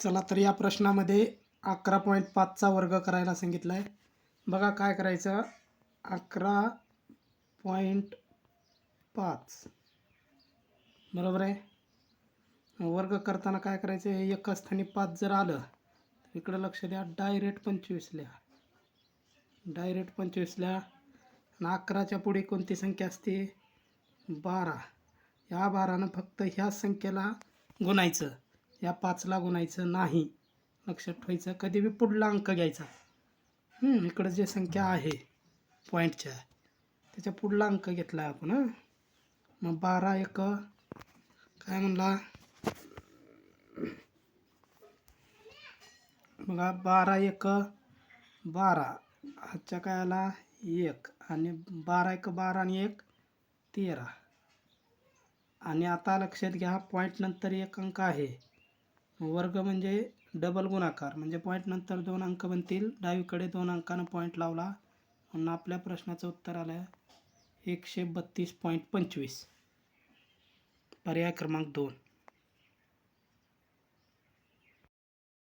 चला तर या प्रश्नामध्ये अकरा पॉईंट पाचचा वर्ग करायला सांगितला आहे बघा काय करायचं? अकरा पॉईंट पाच. बरोबर आहे? वर्ग करताना काय करायचं? हे एका स्थानी पाच जर आलं तर इकडं लक्ष द्या. डायरेक्ट पंचवीस लिहा. डायरेक्ट पंचवीस लिहा. आणि अकराच्या पुढे कोणती संख्या असते? बारा. या बारानं फक्त ह्या संख्येला गुणायचं. या पाचला गुणायचं नाही. लक्षात ठेवायचं. कधी बी पुढला अंक घ्यायचा. इकडं जे संख्या आहे पॉईंटच्या त्याच्या पुढला अंक घेतला आहे आपण मग बारा एक काय म्हणला? बघा बारा एक बारा. आजच्या काय आला? एक. आणि बारा एक बारा आणि एक तेरा. आणि आता लक्षात घ्या पॉईंट नंतर एक अंक आहे. वर्ग म्हणजे डबल गुणाकार म्हणजे पॉईंट नंतर दोन अंक बनतील. डावीकडे दोन अंकानं पॉईंट लावला. म्हणून आपल्या प्रश्नाचं उत्तर आलं आहे एकशे बत्तीस पॉईंट पंचवीस. पर्याय क्रमांक दोन.